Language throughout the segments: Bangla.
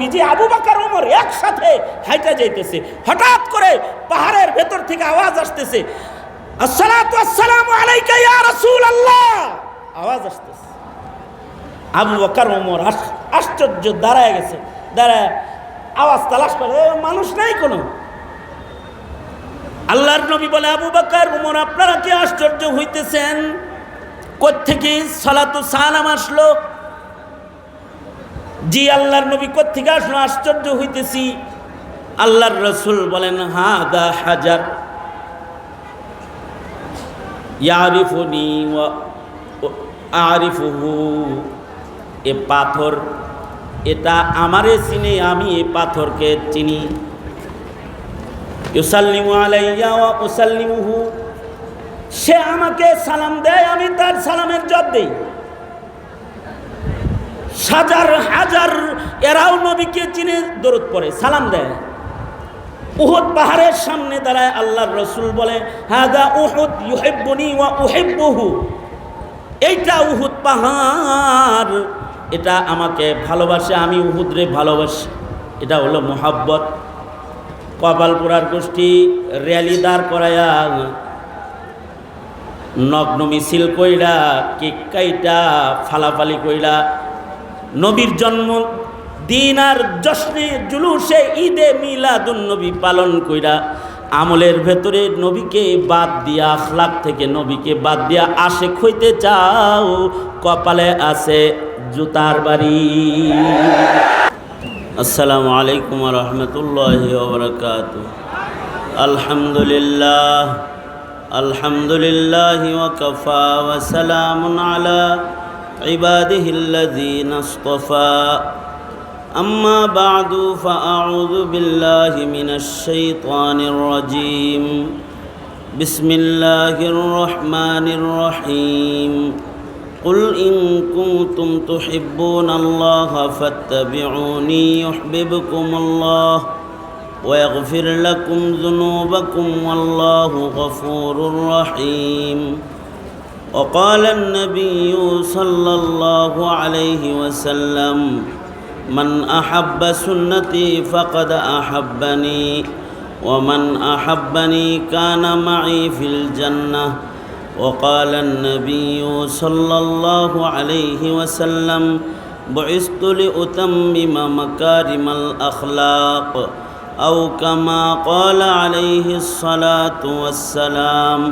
নবীজি আবু বাকার ওমর একসাথে হাইটা যাইতেছে, হঠাৎ করে পাহাড়ের ভেতর থেকে আওয়াজ আসতেছে, আসসালাতু আলাইকা ইয়া রাসূলুল্লাহ! আওয়াজ আসতেছে। আবু বকর ওমর আশ্চর্য দাঁড়ায় গেছে, দাঁড়ায় আওয়াজ তালাশ করে মানুষ নাই কোনো? আল্লাহর নবী বলে, আবু বকর ওমর, আপনারা কি আশ্চর্য হইতেছেন? কোত্থেকে সালাতু সালাম আসলো? জি, আল্লাহর নবী কোত্থেকে আসলো? আশ্চর্য হইতেছি। আল্লাহর রসুল বলেন হা দা হাজার। ইয়ারিফুনি আরিফুহু। এ পাথর, এটা আমারে চিনে, আমি এ পাথরকে চিনি। ইউসাল্লিমু আলাইয়া ওয়া উসাল্লিমুহু। সে আমাকে সালাম দেয়, আমি তার সালামের জব দেই। হাজার হাজার, এরাও নবীকে চিনে দরদ পড়ে, সালাম দেয়। উহুদ পাহাড়ের সামনে দাঁড়ায় আল্লাহর রসুল বলে হাদা উহুদ ইউহিব্বুনি ওয়া উহিব্বুহু। এইটা উহুদ পাহাড়। এটা আমাকে ভালোবাসে, আমি উহুদরে ভালোবাসি। এটা হলো মোহাব্বত। কপালপুরার গোষ্ঠী র্যালি দাঁড় করায়া নগ্ন মিছিল কইরা কেক কাইটা, ফালাফালি কইরা নবীর জন্ম, দিন আর জশ্নে জুলুসে ঈদে মিলাদুন নবী পালন কইরা আমলের ভেতরে নবীকে বাদ দিয়া, আখলাক থেকে নবীকে বাদ দিয়া আসে খইতে চাও, কপালে আছে জুতার বাড়ি। আসসালামু আলাইকুম রহমতুল্লাহ বরকাত আলহামদুলিল্লাহ আলহামদুলিল্লাহ ওকফা ওসালাম আলা عباده الذين اصطفى أما بعد فأعوذ بالله من الشيطان الرجيم بسم الله الرحمن الرحيم قل إن كنتم تحبون الله فاتبعوني يحببكم الله ويغفر لكم ذنوبكم والله غفور رحيم وقال النبي صلى الله عليه وسلم من احب سنتي فقد احبني ومن احبني كان معي في الجنه وقال النبي صلى الله عليه وسلم بعثت لاتمم مكارم الاخلاق او كما قال عليه الصلاه والسلام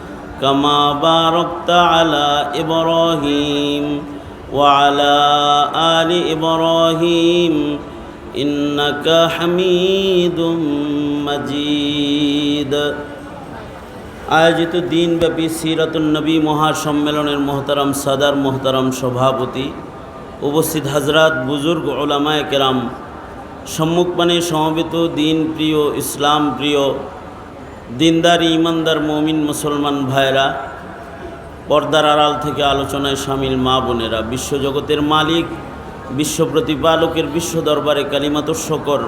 كما باركت على ابراهيم وعلى ال ابراهيم انك حميد مجيد আয়োজিত দিনব্যাপী সিরাতুন্নবী মহাসম্মেলনের মোহতারাম সাদার মোহতারাম সভাপতি উপস্থিত হাজরাত বুজুর্গ ওলামায় কেরাম সম্মুখপানে সমবেত দিন প্রিয় ইসলাম প্রিয় দিনদার, ইমানদার, মমিন, মুসলমান ভাইরা পর্দার আড়াল থেকে আলোচনায় সামিল মা বোনেরা, বিশ্বজগতের মালিক, বিশ্ব প্রতিপালকের, বিশ্ব দরবারে কালিমাত শকর,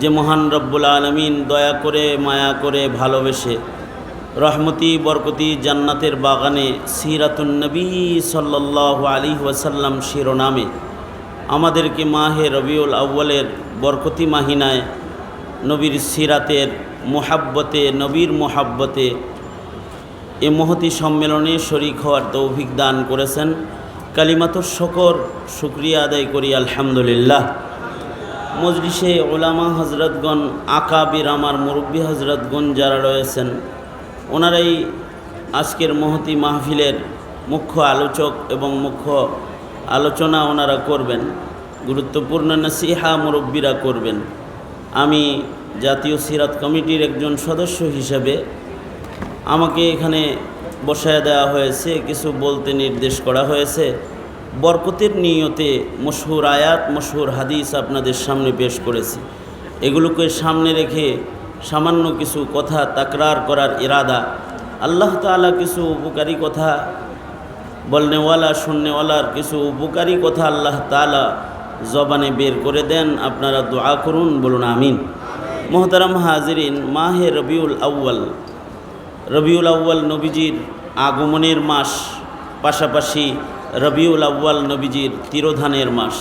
যে মহান রব্বুল আলমিন দয়া করে, মায়া করে, ভালোবেসে, রহমতি, বরকতি জান্নাতের বাগানে সিরাতুন্নবী সাল্লাহ আলী ওয়াসাল্লাম শিরোনামে আমাদেরকে মাহে রবিউল আউ্বালের বরকতি মাহিনায় নবীর সিরাতের মোহাব্বতে, নবীর মোহাব্বতে এ মহতি সম্মেলনে শরিক হওয়ার তৌফিক দান করেছেন। কালিমাত শকর শুক্রিয়া আদায় করি, আলহামদুলিল্লাহ। মজলিসে ওলামা হজরতগণ আকাবির আমার মুরব্বী হজরতগণ যারা রয়েছেন, ওনারাই আজকের মহতি মাহফিলের মুখ্য আলোচক এবং মুখ্য আলোচনা ওনারা করবেন, গুরুত্বপূর্ণ নসিহা মুরব্বীরা করবেন। আমি জাতীয় সিরাত কমিটির একজন সদস্য হিসেবে আমাকে এখানে বসায় দেওয়া হয়েছে, কিছু বলতে নির্দেশ করা হয়েছে। বরকতের নিয়তে মশহুর আয়াত, মশহুর হাদিস আপনাদের সামনে পেশ করেছি। এগুলোকে সামনে রেখে সামান্য কিছু কথা তাকরার করার ইরাদা। আল্লাহ তাআলা কিছু উপকারী কথা বলনেওয়ালা, শুননেওয়ালার কিছু উপকারী কথা আল্লাহ তাআলা জবানে বের করে দেন, আপনারা দোয়া করুন, বলুন আমিন। মোহতারাম হাজিরিন, মাহে রবিউল আউ্য়াল। রবিউল আউ্য়াল নবীজির আগমনের মাস, পাশাপাশি রবিউল আউ্য়াল নবীজির তিরোধানের মাস।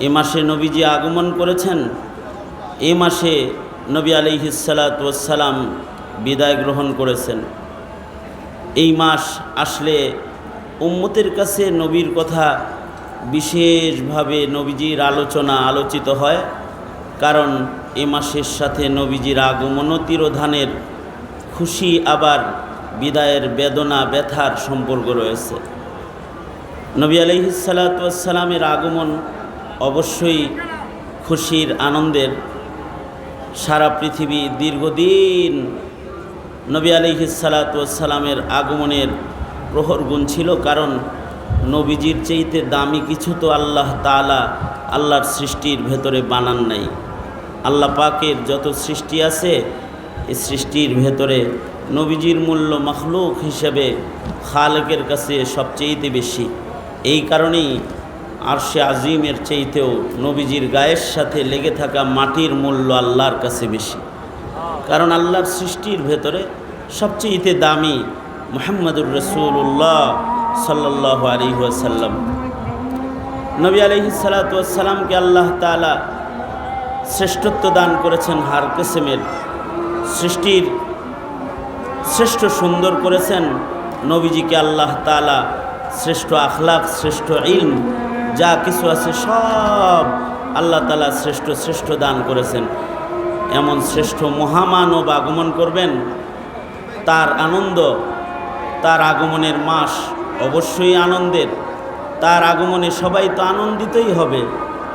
এ মাসে নবীজি আগমন করেছেন। এ মাসে নবী আলিহিসালাতাম বিদায় গ্রহণ করেছেন। এই মাস আসলে উম্মতের কাছে নবীর কথা বিশেষভাবে নবীজির আলোচনা আলোচিত হয়, কারণ এ মাসের সাথে নবীজির আগমন তিরোধানের খুশি আবার বিদায়ের বেদনা ব্যথার সম্পর্ক রয়েছে। নবী আলহিসাল্লামের আগমন অবশ্যই খুশির আনন্দের সারা পৃথিবী দীর্ঘদিন নবী আলিহিসাল্লামের আগমনের প্রহর গুণ ছিল, কারণ নবীজির চেয়েতে দামি কিছু তো আল্লাহ তালা আল্লাহর সৃষ্টির ভেতরে বানান নাই। আল্লাহ পাকের যত সৃষ্টি আছে, এই সৃষ্টির ভেতরে নবীজির মূল্য মখলুক হিসেবে খালেকের কাছে সবচেয়েতে বেশি। এই কারণেই আরশে আজিমের চাইতেও নবীজির গায়ের সাথে লেগে থাকা মাটির মূল্য আল্লাহর কাছে বেশি। কারণ আল্লাহর সৃষ্টির ভেতরে সবচেয়েতে দামি মোহাম্মদুর রসুল্লাহ সাল্লাহ আলী ওয়াসাল্লাম। নবী আলহি সালাতামকে আল্লাহ তালা শ্রেষ্ঠত্ব দান করেছেন হার কেসেমের। সৃষ্টির শ্রেষ্ঠ সুন্দর করেছেন নবীজিকে আল্লাহ তালা শ্রেষ্ঠ আখলাক, শ্রেষ্ঠ ইলম, যা কিছু আছে সব আল্লাহ তালা শ্রেষ্ঠ শ্রেষ্ঠ দান করেছেন। এমন শ্রেষ্ঠ মহামানব আগমন করবেন, তার আনন্দ, তার আগমনের মাস অবশ্যই আনন্দের। তার আগমনে সবাই তো আনন্দিতই হবে,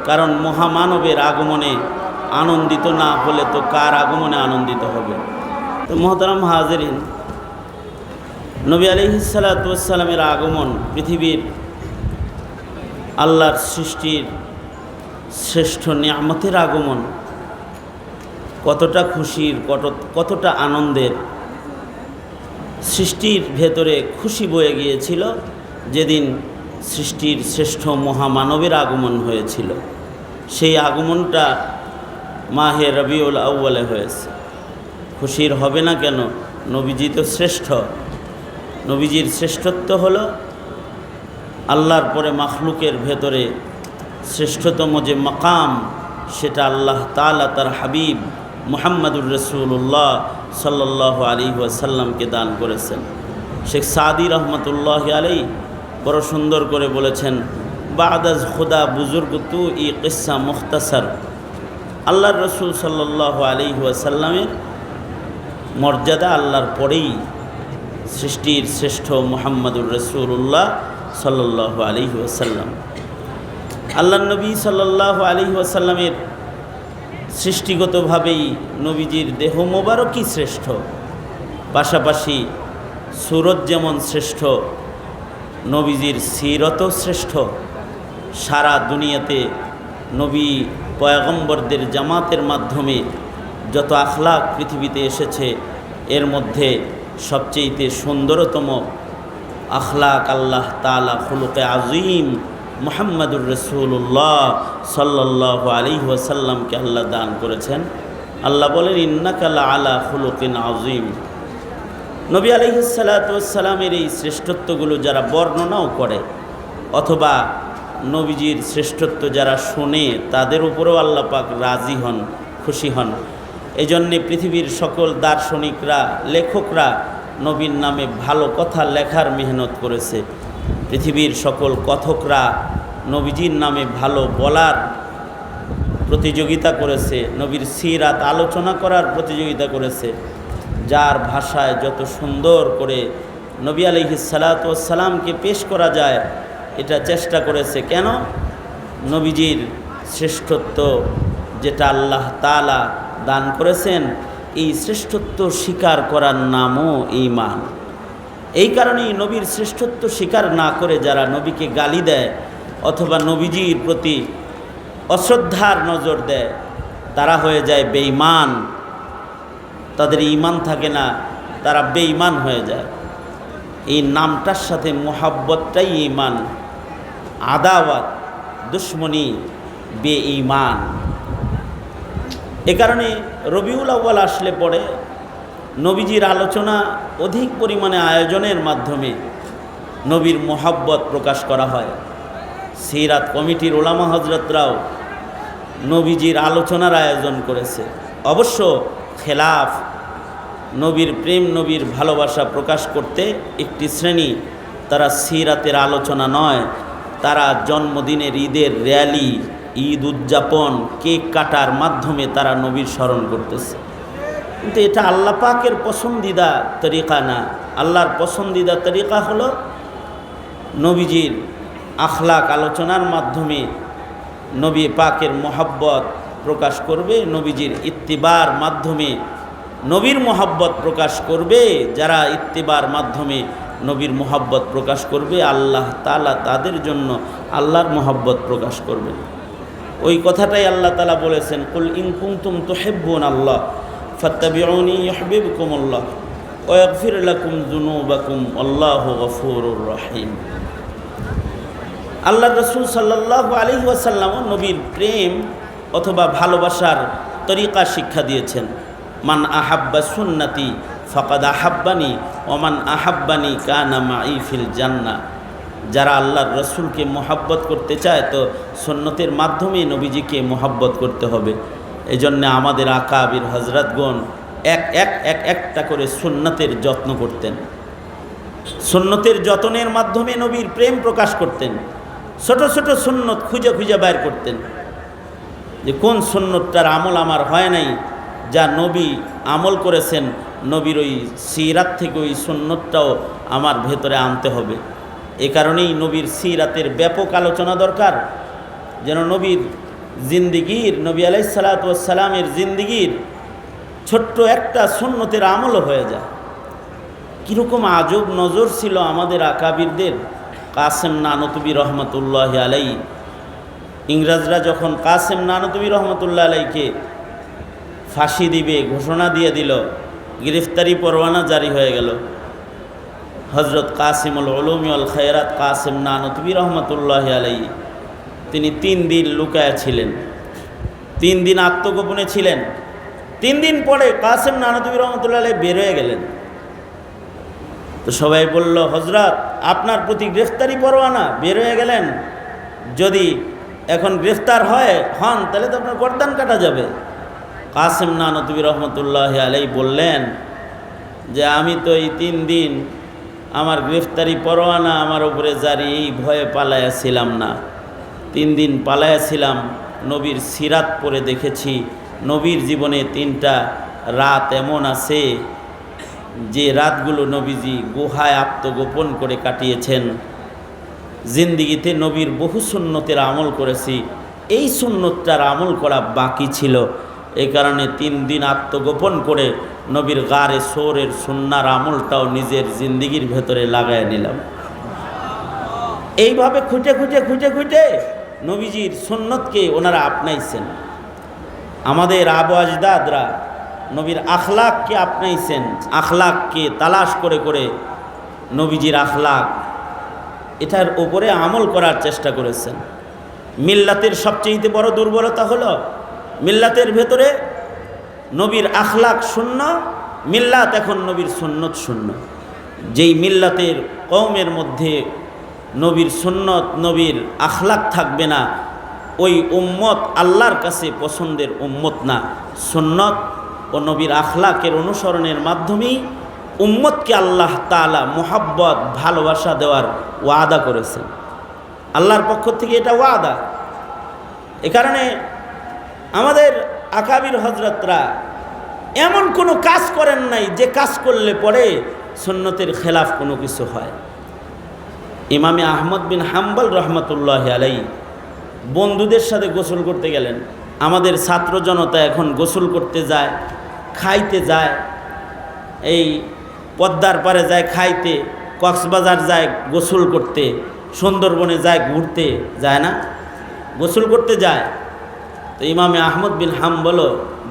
কারণ মহামানবের আগমনে আনন্দিত না হলে তো কার আগমনে আনন্দিত হবে? তো মহতারাম হাজরিন, নবী আলিহিসাল্লামের আগমন পৃথিবীর আল্লাহর সৃষ্টির শ্রেষ্ঠ নিয়ামতের আগমন কতটা খুশির, কত, কতটা আনন্দের সৃষ্টির ভেতরে খুশি বয়ে গিয়েছিল যেদিন সৃষ্টির শ্রেষ্ঠ মহামানবের আগমন হয়েছিল। সেই আগমনটা মাহে রবিউল আউ্বালে হয়েছে। খুশির হবে না কেন? নবীজি তো শ্রেষ্ঠ। নবীজির শ্রেষ্ঠত্ব হল আল্লাহর পরে মাখলুকের ভেতরে শ্রেষ্ঠতম যে মাকাম, সেটা আল্লাহ তালা তার হাবিব মুহাম্মদুর রসুল্লাহ সাল্লাহ আলী ওয়াসাল্লামকে দান করেছেন। শেখ সাদি রহমতুল্লাহ আলী বড় সুন্দর করে বলেছেন, বাদাজ খুদা বুজুর্গ, তু ই কিসা মুখতাসার। আল্লাহর রসুল সাল্লাহ আলী ওয়াসাল্লামের মর্যাদা আল্লাহর পরেই সৃষ্টির শ্রেষ্ঠ মোহাম্মদুর রসুল্লাহ সাল্লাহ আলী ওয়াসাল্লাম। আল্লাহ নবী সাল্লাহ আলী ওয়াসাল্লামের সৃষ্টিগতভাবেই নবীজির দেহ মোবারকই শ্রেষ্ঠ। পাশাপাশি সুরত যেমন শ্রেষ্ঠ, নবীজির সিরত শ্রেষ্ঠ। সারা দুনিয়াতে নবী পয়গম্বরদের জামাতের মাধ্যমে যত আখলাক পৃথিবীতে এসেছে, এর মধ্যে সবচেয়েতে সুন্দরতম আখলাক আল্লাহ তালা খুলুকে আজিম মোহাম্মদুর রসুল্লাহ সাল্লাহ আলী ওয়াসাল্লামকে আল্লাহ দান করেছেন। আল্লাহ বলেন ইন্নাকাল্লা আলা খুলুকিন আজিম নবী আলিহাসাল্লাতামের এই শ্রেষ্ঠত্বগুলো যারা বর্ণনাও করে, অথবা নবীজির শ্রেষ্ঠত্ব যারা শোনে, তাদের উপরেও আল্লাহ পাক রাজি হন, খুশি হন। এই জন্যে পৃথিবীর সকল দার্শনিকরা, লেখকরা নবীর নামে ভালো কথা লেখার মেহনত করেছে। পৃথিবীর সকল কথকরা নবীজির নামে ভালো বলার প্রতিযোগিতা করেছে, নবীর সিরাত আলোচনা করার প্রতিযোগিতা করেছে, যার ভাষায় যত সুন্দর করে নবী আলহি সালাতামকে পেশ করা যায়, এটা চেষ্টা করেছে। কেন? নবীজির শ্রেষ্ঠত্ব যেটা আল্লাহ তালা দান করেছেন, এই শ্রেষ্ঠত্ব স্বীকার করার নামও ইমান এই কারণেই নবীর শ্রেষ্ঠত্ব স্বীকার না করে যারা নবীকে গালি দেয় অথবা নবীজির প্রতি অশ্রদ্ধার নজর দেয়, তারা হয়ে যায় বেঈমান। তাদের ইমান থাকে না, তারা বেঈমান হয়ে যায়। এই নামটার সাথে মোহাব্বতটাই ইমান আদাওয়াত, দুশ্মনী বে ইমান এ কারণে রবিউল আউ্বাল আসলে পরে নবীজির আলোচনা অধিক পরিমাণে আয়োজনের মাধ্যমে নবীর মোহাব্বত প্রকাশ করা হয়। সিরাত কমিটির ওলামা হজরতরাও নবীজির আলোচনার আয়োজন করেছে। অবশ্য খেলাফ নবীর প্রেম, নবীর ভালোবাসা প্রকাশ করতে একটি শ্রেণি তারা সিরাতের আলোচনা নয়, তারা জন্মদিনের ঈদের র্যালি, ঈদ উদযাপন, কেক কাটার মাধ্যমে তারা নবীর স্মরণ করতেছে। কিন্তু এটা আল্লাহ পাকের পছন্দিদা তরিকা না। আল্লাহর পছন্দিদা তরিকা হলো নবীজির আখলাক আলোচনার মাধ্যমে নবী পাকের মোহাব্বত প্রকাশ করবে, নবীজির ইত্তিবার মাধ্যমে নবীর মোহাব্বত প্রকাশ করবে, যারা ইত্তিবার মাধ্যমে নবীর মোহাব্বত প্রকাশ করবে, আল্লাহ তালা তাদের জন্য আল্লাহর মোহাব্বত প্রকাশ করবেন। ওই কথাটাই আল্লাহ তালা বলেছেন, কুল ইনকুমতুম তোহেব্বুন আল্লাহ ফত্তাবিউনি ইহবিবকুম আল্লাহ ওয়াগফির লাকুম যুনুবাকুম, আল্লাহু গফুরুর রহিম। আল্লাহ রসুল সাল্লাহ আলী ওয়াসাল্লামও নবীর প্রেম অথবা ভালোবাসার তরিকা শিক্ষা দিয়েছেন। মান আহাব্বা সুন্নাতি ফকাদ আহাব্বানি ওমান আহাব্বানি কানামা ইফিল জান্না যারা আল্লাহর রসুলকে মোহাব্বত করতে চায় তো সন্ন্যতের মাধ্যমে নবীজিকে মোহাব্বত করতে হবে। এই জন্যে আমাদের আকাবির হজরতগণ এক এক এক, একটা করে সুন্নতের যত্ন করতেন। সুন্নতের যতনের মাধ্যমে নবীর প্রেম প্রকাশ করতেন। ছোট ছোট সুন্নত খুঁজে খুঁজে বাইর করতেন। যে কোন সুন্নতটার আমল আমার হয় নাই, যা নবী আমল করেছেন, নবীর ওই সিরাত থেকে ওই সুন্নতটাও আমার ভেতরে আনতে হবে। এ কারণেই নবীর সিরাতের ব্যাপক আলোচনা দরকার। যেন নবীর জিন্দিগির, নবী আলাই সালাতামের জিন্দিগির ছোট্ট একটা সুন্নতের আমলও হয়ে যায়। কীরকম আজব নজর ছিল আমাদের আকাবিরদের। কাসেম নানতবি রহমতুল্লাহ আলাই ইংরাজরা যখন কাসেম নানতবি রহমতুল্লাহ আলাইকে ফাঁসি দিবে, ঘোষণা দিয়ে দিল, গ্রেফতারি পরোয়ানা জারি হয়ে গেল। হজরত কাসিমুল উলুমিউল খৈরাত কাসেম নানতবি রহমতুল্লাহ আলাই তিনি তিন দিন লুকায়া ছিলেন। তিন দিন আত্মগোপনে ছিলেন। তিন দিন পরে কাসেম নানতবি রহমতুল্লাহ আলাই বের হয়ে গেলেন। তো সবাই বলল হজরত আপনার প্রতি গ্রেফতারি পরোয়ানা বের হয়ে গেলেন। যদি এখন গ্রেফতার হয়, হন, তাহলে তো আপনার গরদান কাটা যাবে। কাসেম নানতবি রহমতুল্লাহ আলাই বললেন, যে আমি তো এই তিন দিন আমার গ্রেফতারি পরোয়ানা আমার উপরে জারি এই ভয়ে পালাইয়াছিলাম না। তিন দিন পালাইয়াছিলাম, নবীর সিরাত পরে দেখেছি। নবীর জীবনে তিনটা রাত এমন আছে যে রাতগুলো নবীজি গুহায় আত্মগোপন করে কাটিয়েছেন। জিন্দিগিতে নবীর বহু সুন্নতের আমল করেছি। এই সুন্নতটার আমল করা বাকি ছিল। এই কারণে তিন দিন আত্মগোপন করে নবীর গারে সোরের সুন্নার আমলটাও নিজের জিন্দিগির ভেতরে লাগায় নিলাম। এইভাবে খুঁটে খুঁটে খুঁটে খুঁটে নবীজির সুন্নতকে ওনারা আপনাইছেন। আমাদের আবু আজদাদরা নবীর আখলাককে আপনাইছেন, আখলাককে তালাশ করে করে নবীজির আখলাক। এটার ওপরে আমল করার চেষ্টা করেছেন। মিল্লাতের সবচেয়ে বড় দুর্বলতা হলো, মিল্লাতের ভেতরে নবীর আখলাক শূন্য, মিল্লাত এখন নবীর সুন্নত শূন্য। যেই মিল্লাতের কৌমের মধ্যে নবীর সুন্নত, নবীর আখলাক থাকবে না। ওই উম্মত আল্লাহর কাছে পছন্দের উম্মত না। সুন্নত ও নবীর আখলাকের অনুসরণের মাধ্যমেই উম্মতকে আল্লাহ তালা মোহাব্বত, ভালোবাসা দেওয়ার ওয়াদা করেছেন। আল্লাহর পক্ষ থেকে এটা ওয়াদা। এ কারণে আমাদের আকাবির হজরতরা এমন কোনো কাজ করেন নাই যে কাজ করলে পরে সন্ন্যতের খেলাফ কোনো কিছু হয়। ইমামে আহমদ বিন হাম্বল রহমতুল্লাহ আলাই বন্ধুদের সাথে গোসল করতে গেলেন। আমাদের ছাত্র জনতা এখন গোসল করতে যায়, খাইতে যায়, এই পদ্মার পারে যায় খাইতে, কক্সবাজার যায় গোসল করতে, সুন্দরবনে যায় ঘুরতে, যায় না? গোসল করতে যায়। তো ইমামে আহমদ বিন হাম বলো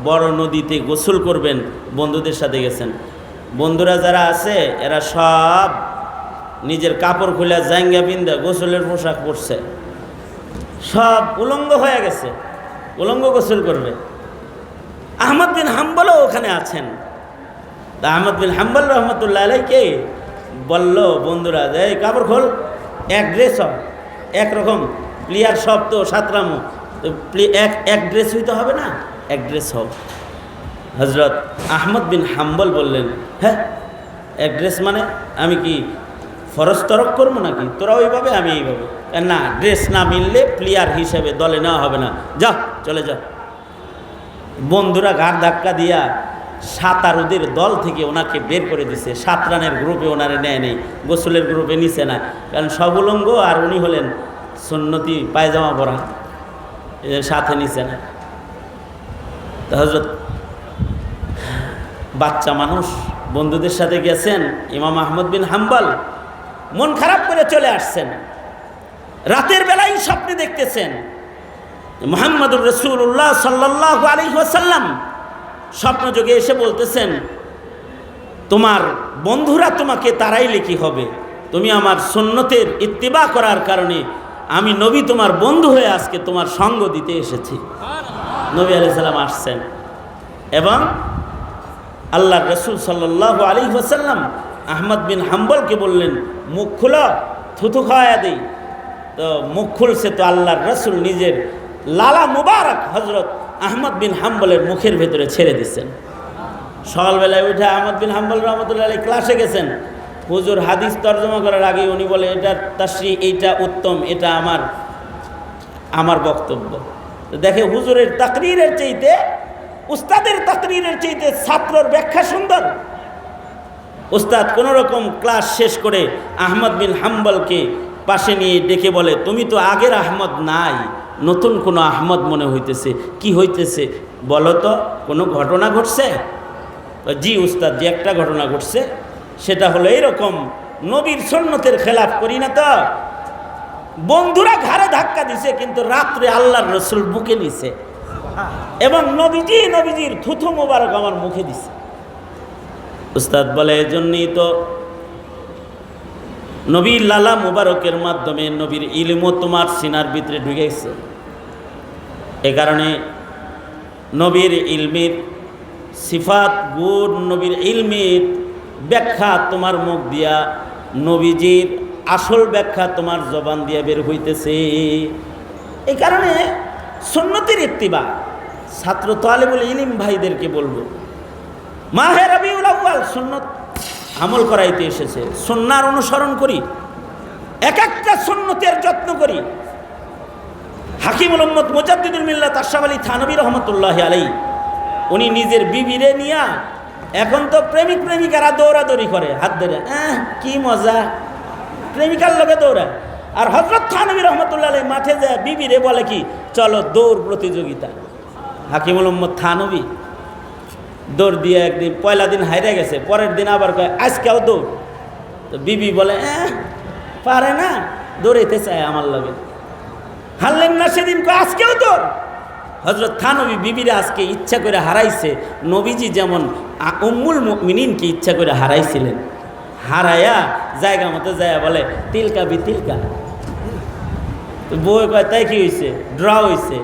বড় নদীতে গোসল করবেন বন্ধুদের সাথে গেছেন। বন্ধুরা যারা আছে, এরা সব নিজের কাপড় খুলে জাঙ্গা বিন্দা গোসলের পোশাক পরছে। সব উলঙ্গ হয়ে গেছে। উলঙ্গ গোসল করবে। আহমদ বিন হাম্বলও ওখানে আছেন। তা আহমদ বিন হাম্বল রহমতুল্লাহ আলাইকে বলল, বন্ধুরা, যে এই কাপড় খোল, এক ড্রেস সব একরকম প্লেয়ার সব তো সাতরামো, তো এক এক ড্রেস হইতে হবে না, এক ড্রেস হোক হজরত আহমদ বিন হাম্বল বললেন হ্যাঁ এক ড্রেস মানে আমি কি ফরজ তরক করব নাকি? তোরা ওইভাবে, আমি এইভাবে। না ড্রেস না মিললে প্লেয়ার হিসেবে দলে নেওয়া হবে না। যা, চলে যা। বন্ধুরা ঘাট ধাক্কা দিয়া সাঁতারুদের দল থেকে ওনাকে বের করে দিছে। সাত রানের গ্রুপে ওনারে নেয় নেই, গোসলের গ্রুপে নিছে না। কারণ সব উলঙ্গ আর উনি হলেন সুন্নতি পায়জামা পরা। এদের সাথে নিছে না। হজরত বাচ্চা মানুষ, বন্ধুদের সাথে গেছেন ইমাম আহমদ বিন হাম্বাল। মন খারাপ করে চলে আসছেন। রাতের বেলায় স্বপ্নে দেখতেছেন। মোহাম্মদুর রসুল্লাহ সাল্লাহ আলী ওয়াসাল্লাম স্বপ্নযোগে এসে বলতেছেন তোমার বন্ধুরা তোমাকে তারাইলে কি হবে। তুমি আমার সুন্নতের ইত্তিবা করার কারণে আমি নবী তোমার বন্ধু হয়ে আজকে তোমার সঙ্গ দিতে এসেছি। নবী আলি সাল্লাম আসছেন। এবং আল্লাহ রসুল সাল্লাহ আলী ওয়াসাল্লাম আহমদ বিন হাম্বলকে বললেন, মুখ খুলো, থুথু খাওয়া দেই। তো মুখ খুলছে তো আল্লাহর রসুল নিজের লালা মুবারক হজরত আহমদ বিন হাম্বলের মুখের ভেতরে ছেড়ে দিচ্ছেন। সকালবেলায় উঠে আহমদ বিন হাম্বল রহমতুল্লাহ আলী ক্লাসে গেছেন। হুজুর হাদিস তর্জমা করার আগে উনি বলে এটা তাশ্রী এইটা উত্তম, এটা আমার আমার বক্তব্য। দেখে হুজুরের তাকরিরের চাইতে, উস্তাদের তাকরিরের চাইতে ছাত্রর ব্যাখ্যা সুন্দর। উস্তাদ কোনো রকম ক্লাস শেষ করে আহমদ বিন হাম্বলকে পাশে নিয়ে ডেকে বলে, তুমি তো আগের আহমদ নাই, নতুন কোনো আহমদ মনে হইতেছে। কি হইতেছে? বলো তো, কোনো ঘটনা ঘটছে? জি উস্তাদ যে একটা ঘটনা ঘটছে, সেটা হলো এইরকম, নবীর সন্ন্যতের খেলাফ করি না তো। বন্ধুরা ঘাড়ে ধাক্কা দিছে, কিন্তু রাত্রে আল্লাহর রসুল বুকে নিছে। এবং নবীজি, নবীজির থুথু মোবারক আমার মুখে দিছে। উস্তাদ বলে এই জন্যই তো নবীর লালা মুবারকের মাধ্যমে নবীর ইলমও তোমার সিনার ভিতরে ঢুকেছে এ কারণে নবীর ইলমির সিফাত, গুণ, নবীর ইলমির ব্যাখ্যা তোমার মুখ দিয়া, নবীজির আসল ব্যাখ্যা তোমার জবান দিয়া বের হইতেছে। এই কারণে সন্ন্যতির ইত্তিবা, ছাত্র তালেবুল ইলিম ভাইদেরকে বলব মাহে রবিউল আউয়াল, সুন্নত আমল করাইতে এসেছে। সন্ন্যার অনুসরণ করি, এক একটা সুন্নতের যত্ন করি। হাকিম মোহাম্মদ মুজাদ্দিদুল মিল্লাত আশরাফ আলী থানবী রহমতুল্লাহ আলাই উনি নিজের বিবিরে নিয়া এখন তো প্রেমিক প্রেমিকারা দৌড়াদৌড়ি করে, হাত ধরে, আহ, কি মজা। প্রেমিকার লোকে দৌড়ায়। আর হজরত থানবী রহমতুল্লাহ আলাই মাঠে যায়, বিবিরে বলে কি, চলো দৌড় প্রতিযোগিতা। হাকিম মোহাম্মদ থানবী দৌড় দিয়ে একদিন পয়লা দিন হাইরে গেছে পরের দিন আবার কয় আজকেও দৌড়। তো বিবি বলে "এহ, পারে না দৌড়াইতে চায় আমার লগে। হারলেন না সেদিন কয় আজকেও দৌড়। হজরত থানবী বিবিরা আজকে ইচ্ছা করে হারাইছে নবীজি যেমন উম্মুল মিনিনকে ইচ্ছা করে হারাইছিলেন। হারাইয়া জায়গা মতো যায় বলে তিলকা বি তিলকা। বই কয় তাই কি হয়েছে ড্র হয়েছে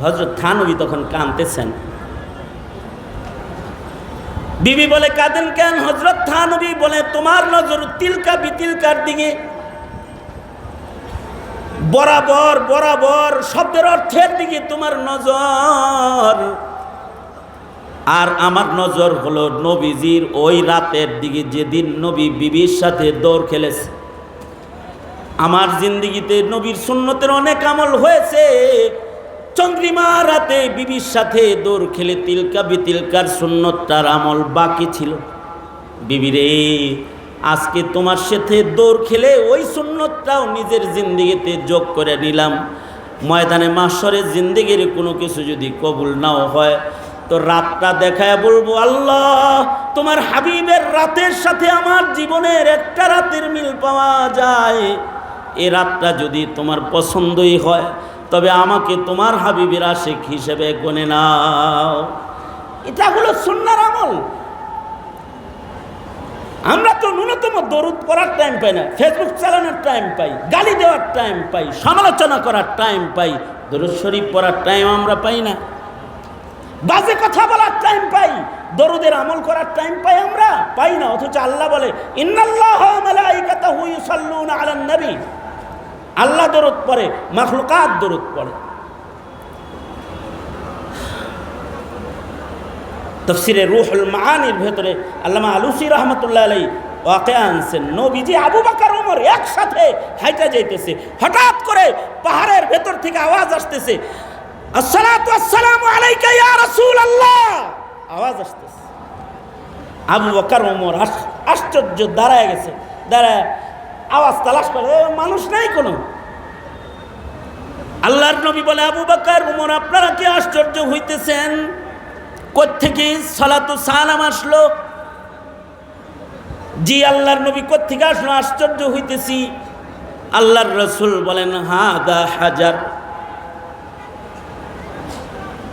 হজরত থানবী তখন কানতেছেন বিবি বলে, কাঁদেন কেন? হজরত থানবী বলে, তোমার নজর তিলকা বিতিলকার দিকে। বরাবর বরাবর শব্দের অর্থের দিকে তোমার নজর। আর আমার নজর হলো নবীজির ওই রাতের দিকে, যেদিন নবী বিবির সাথে দৌড় খেলেছে। আমার জিন্দিগিতে নবীর সুন্নতের অনেক আমল হয়েছে। চন্দ্রিমা রাতে বিবির সাথে দৌড় খেলে তিলকা বিতিলকার সুন্নতটার আমল বাকি ছিল। বিবিরে, আজকে তোমার সাথে দৌড় খেলে ওই সুন্নতটাও নিজের জিন্দিগিতে যোগ করে নিলাম। ময়দানে মাসরের জিন্দিগির কোনো কিছু যদি কবুল নাও হয়, তো রাতটা দেখায় বলব, আল্লাহ, তোমার হাবিবের রাতের সাথে আমার জীবনের একটা রাতের মিল পাওয়া যায়। এ রাতটা যদি তোমার পছন্দই হয় তবে আমাকে তোমার হাবিবের আশেক হিসেবে গনে নাও। এটা হলো সুন্নার আমল। আমরা তো ন্যূনতম দরুদ পড়ার টাইম পাই না ফেসবুক চালানোর টাইম পাই, গালি দেওয়ার টাইম পাই, সমালোচনা করার টাইম পাই, দরুদ শরীফ পড়ার টাইম আমরা পাই না। বাজে কথা বলার টাইম পাই, দরুদের আমল করার টাইম পাই আমরা, পাই না। অথচ আল্লাহ বলে, ইন্নাল্লাহ আল্লাহ দরুদ পড়ে, মাখলুকাত দরুদ পড়ে। তফসিরে রুহুল মাহানির ভেতরে আল্লামা আলুসি রহমতুল্লাহ আলাই ওয়াকে আনছেন, নবীজি আবু বাকার ওমর একসাথে হাইটা যাইতেছে, হঠাৎ করে পাহাড়ের ভেতর থেকে আওয়াজ আসতেছে আওয়াজ আসতেছে। আবু বকর ওমর আশ- আশ্চর্য, দাঁড়ায় গেছে। দাঁড়ায় আওয়াজ তালাশ করে মানুষ নাই কোনো। আল্লাহর নবী বলে, আবু বকর ওমর আপনারা কি আশ্চর্য হইতেছেন? কোত্থেকে সালাতু সালাম আসলো? জি, আল্লাহর নবী কোত্থেকে আসলো? আশ্চর্য হইতেছি। আল্লাহর রসুল বলেন হা দা হাজার।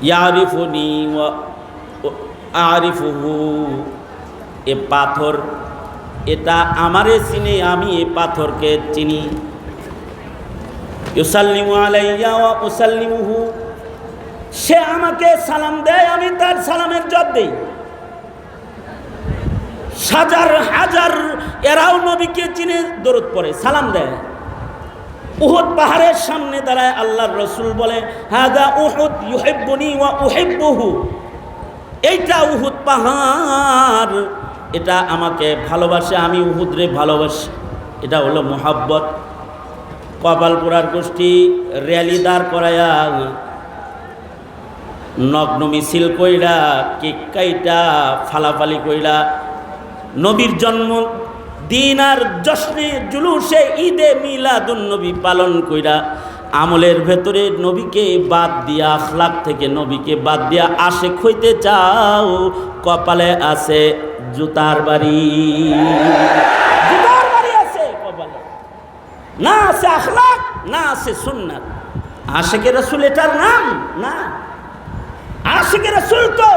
ইয়ারিফুনি ওয়া আরিফুহু, এ পাথর এটা আমারে চিনে, আমি এ পাথরকে চিনি। সে আমাকে সালাম দেয়, আমি তার সালামের জব দেই। হাজার হাজার, এরাও নবীকে চিনে দরদ পড়ে, সালাম দেয়। উহুদ পাহাড়ের সামনে দাঁড়ায় আল্লাহর রসুল বলে হাদা উহুদ ইউহিব্বুনি ওয়া উহিব্বুহু। এইটা উহুদ পাহাড়। এটা আমাকে ভালোবাসে, আমি উহুদরে ভালোবাসি। এটা হলো মোহাব্বত। কপালপুরার গোষ্ঠী, র্যালি দাঁড় করায়া, নগ্ন মিছিল কইরা, কেক কাইটা, ফালাফালি কইরা, নবীর জন্ম দিন আর জশ্নে জুলুসে ঈদে মিলাদুন নবী পালন কইরা আমলের ভেতরে নবীকে বাদ দিয়া, আখলাক থেকে নবীকে বাদ দিয়া আসে খইতে চাও, কপালে আছে জুতার বাড়ি। জুতার বাড়ি আছে কপালে। না আছে আখলাক, না আছে সুন্নাত। আশেকে রসুল এটার নাম? না। আশেকে রসুল তো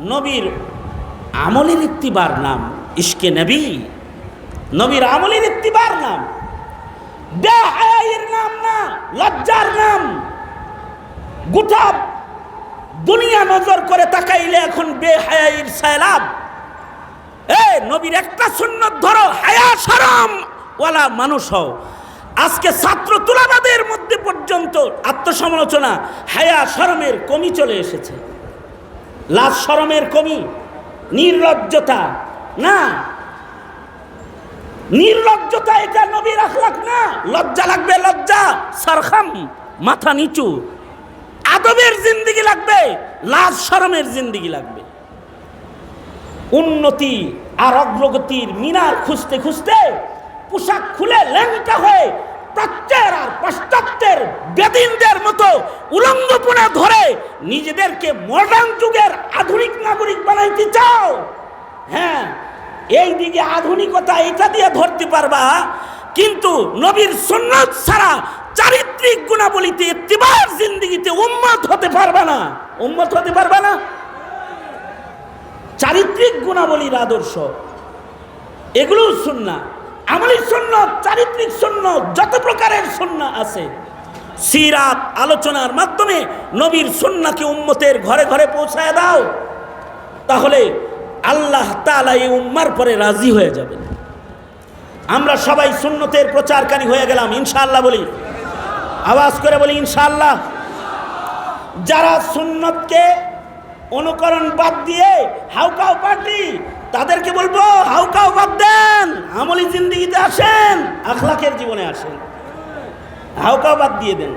নবীর আমলের ইত্তিবার নাম, ইশকে নবী। নবীর আমলের ইত্তিবার নাম। বেহায়ের নাম না, লজ্জার নাম। গোটা দুনিয়া নজর করে তাকাইলে এখন বেহায়ের সায়লাব এ নবীর একটা সুন্নত ধরো, হায়া সারাম ওয়ালা মানুষ হও। আজকে ছাত্র তুলাবাদের মধ্যে পর্যন্ত আত্মসমালোচনা, হায়া শরমের কমি চলে এসেছে। লাজ শরমের কমি, নির্লজ্জতা, না নির্লজ্জতা এটা নবীর আখলাক না। লজ্জা লাগবে, লজ্জা। সরখাম, মাথা নিচু। আদবের জিন্দিগি লাগবে, লাজ শরমের জিন্দিগি লাগবে। উন্নতি আর অগ্রগতির মিনার খুঁজতে খুঁজতে পোশাক খুলে ল্যাংটা হয়ে প্রাচ্যের আর পাশ্চাত্যের বেদিনদের মতো উলঙ্গপনা ধরে নিজেদেরকে মডার্ন যুগের আধুনিক নাগরিক বানাইতে চাও। হ্যাঁ এই দিকে আধুনিকতা এটা দিয়ে ধরতে পারবা, কিন্তু নবীর সুন্নত ছাড়া চারিত্রিক গুণাবলীতে ইত্তিবার জিন্দিগিতে উম্মত হতে পারবা না। উম্মত হতে পারবা না? চারিত্রিক গুণাবলীর আদর্শ এগুলো সুন্না। আমলি শূন্য চারিত্রিক শূন্য যত প্রকারের শূন্য আছে, সিরাত আলোচনার মাধ্যমে নবীর সুন্নাকে উম্মতের ঘরে ঘরে পৌঁছায় দাও। তাহলে আল্লাহ তাআলা এই উম্মার পরে রাজি হয়ে যাবেন। আমরা সবাই সুন্নতের প্রচারকারী হয়ে গেলাম, ইনশাআল্লাহ বলি। আওয়াজ করে বলি, ইনশাআল্লাহ। যারা সুন্নতকে অনুকরণ বাদ দিয়ে হাউকাও পার্টি তাদেরকে বলব হাউকাও বাদ দেন, আমলি জিন্দিগিতে আসেন, আখলাকের জীবনে আসেন। হাউকাও বাদ দিয়ে দেন।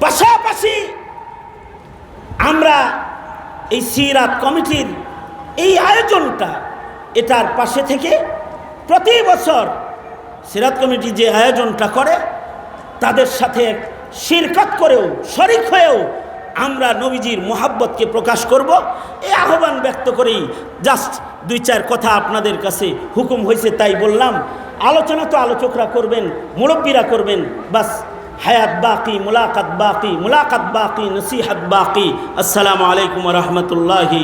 পাশাপাশি আমরা এই সিরাত কমিটির এই আয়োজনটা এটার পাশে থেকে প্রতি বছর সিরাত কমিটি যে আয়োজনটা করে, তাদের সাথে শিরকত করেও, শরিক হয়েও আমরা নবীজির মোহাব্বতকে প্রকাশ করব। এই আহ্বান ব্যক্ত করেই জাস্ট দুই চার কথা আপনাদের কাছে হুকুম হয়েছে তাই বললাম। আলোচনা তো আলোচকরা করবেন, মুরব্বীরা করবেন, বাস হায়াত বাকি, মুলাকাত বাকি মুলাকাত বাকি, নসিহাত বাকি। আসসালামু আলাইকুম রহমতুল্লাহি